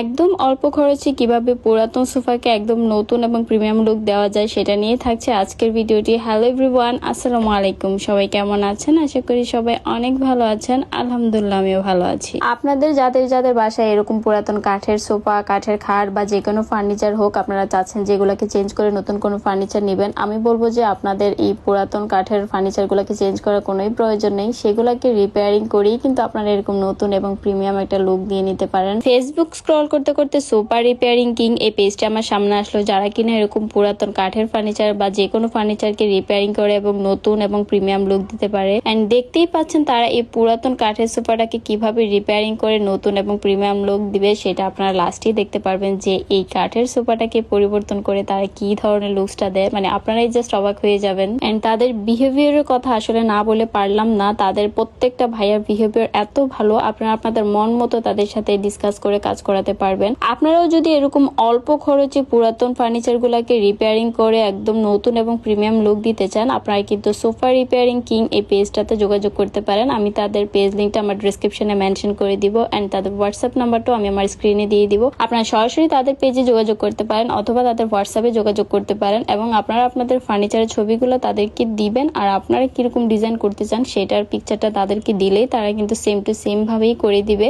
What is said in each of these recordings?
একদম অল্প খরচে কীভাবে পুরাতন সোফাকে একদম নতুন এবং প্রিমিয়াম লুক দেওয়া যায় সেটা নিয়ে থাকছে আজকের ভিডিওটি। হ্যালো এভরিওয়ান আসসালামু আলাইকুম। সবাই কেমন আছেন? আশা করি সবাই অনেক ভালো আছেন। আলহামদুলিল্লাহ, আমিও ভালো আছি। আপনাদের যাদের যাদের বাসায় এরকম পুরাতন কাঠের সোফা, কাঠের খাট বা যে কোনো ফার্নিচার হোক, আপনারা চাচ্ছেন যেগুলোকে চেঞ্জ করে নতুন কোনো ফার্নিচার নেবেন। আমি বলব যে আপনাদের এই পুরাতন কাঠের ফার্নিচারগুলোকে চেঞ্জ করার কোনোই প্রয়োজন নেই। সেগুলোকে রিপেয়ারিং করেই কিন্তু আপনারা এরকম নতুন এবং প্রিমিয়াম একটা লুক দিয়ে নিতে পারেন। ফেসবুক স্ক্রল করতে করতে সুপার রিপেয়ারিং কিং এই পেজটা আমার সামনে আসলো, যারা কিনা এরকম পুরাতন কাঠের ফার্নিচার বা যে কোনো ফার্নিচারকে রিপেয়ারিং করে এবং নতুন এবং প্রিমিয়াম লুক দিতে পারে। এন্ড দেখতেই পাচ্ছেন তারা এই পুরাতন কাঠের সোফাটাকে কীভাবে রিপেয়ারিং করে নতুন এবং প্রিমিয়াম লুক দিবে সেটা আপনারা লাস্টেই দেখতে পারবেন যে এই কাঠের সোফাটাকে পরিবর্তন করে তারা কি ধরনের লুকসটা দেয়। মানে আপনারাই জাস্ট অবাক হয়ে যাবেন। এন্ড তাদের বিহেভিয়ারের কথা আসলে না বলে পারলাম না। তাদের প্রত্যেকটা ভাইয়ার বিহেভিয়ার এত ভালো, আপনারা আপনাদের মন মতো তাদের সাথে ডিসকাস করে কাজ করাতে পারবেন। আপনারাও যদি এরকম অল্প খরচে পুরাতন ফার্নিচার গুলাকে রিপেয়ারিং করে একদম নতুন এবং প্রিমিয়াম লুক দিতে চান, আপনারা কিন্তু সোফা রিপেয়ারিং কিং এই পেজটাতে যোগাযোগ করতে পারেন। আমি তাদের পেজ লিঙ্কটা আমার ডিসক্রিপশনে মেনশন করে দিব অ্যান্ড তাদের হোয়াটসঅ্যাপ নাম্বারটাও আমি আমার স্ক্রিনে দিয়ে দিব। আপনারা সরাসরি তাদের পেজে যোগাযোগ করতে পারেন অথবা তাদের হোয়াটসঅ্যাপে যোগাযোগ করতে পারেন এবং আপনারা আপনাদের ফার্নিচারের ছবিগুলো তাদেরকে দিবেন আর আপনারা কীরকম ডিজাইন করতে চান সেটার পিকচারটা তাদেরকে দিলেই তারা কিন্তু সেম টু সেম ভাবেই করে দিবে।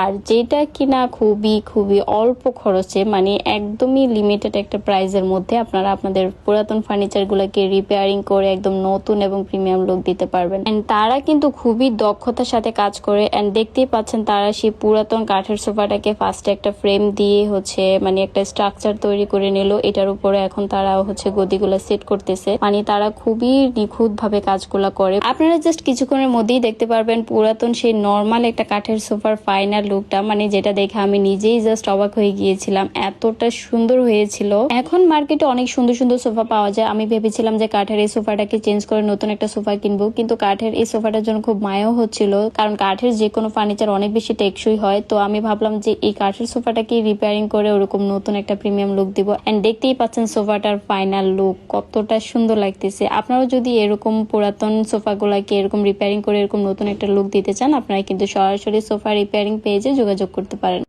আর যেটা কিনা খুবই খুবই অল্প খরচে মানে একদমই লিমিটেড একটা প্রাইজের মধ্যে আপনারা আপনাদের পুরাতন ফার্নিচার গুলোকে রিপেয়ারিং করে একদম নতুন এবং প্রিমিয়াম লুক দিতে পারবেন। এন্ড তারা কিন্তু খুবই দক্ষতার সাথে কাজ করে এন্ড দেখতেই পাচ্ছেন তারা সেই পুরাতন কাঠের সোফাটাকে ফার্স্টে একটা ফ্রেম দিয়ে হচ্ছে মানে একটা স্ট্রাকচার তৈরি করে নিল। এটার উপরে এখন তারা হচ্ছে গদিগুলো সেট করতেছে। মানে তারা খুবই নিখুঁত ভাবে কাজগুলো করে। আপনারা জাস্ট কিছুক্ষণের মধ্যেই দেখতে পারবেন পুরাতন সেই নর্মাল একটা কাঠের সোফার ফাইনাল লুকটা মানে যেটা দেখে আমি নিজেই জাস্ট অবাক হয়ে গিয়েছিলাম। এতটা সুন্দর হয়েছিল। এখন মার্কেটে অনেক সুন্দর সুন্দর সোফা পাওয়া যায়। আমি ভেবেছিলাম যে কাঠের এই সোফাটাকে চেঞ্জ করে নতুন একটা সোফা কিনবো, কিন্তু কাঠের এই সোফাটার জন্য খুব মায়াও হচ্ছিল, কারণ কাঠের যে কোনো ফার্নিচার অনেক বেশি টেকসই হয়। তো আমি ভাবলাম যে এই কাঠের সোফাটাকে রিপেয়ারিং করে ওরকম নতুন একটা প্রিমিয়াম লুক দিব। এন্ড দেখতেই পাচ্ছেন সোফাটার ফাইনাল লুক কতটা সুন্দর লাগতেছে। আপনারাও যদি এরকম পুরাতন সোফাগুলাকে এরকম রিপেয়ারিং করে এরকম নতুন একটা লুক দিতে চান, আপনারা কিন্তু সরাসরি সোফা রিপেয়ারিং পেজে যোগাযোগ করতে পারেন।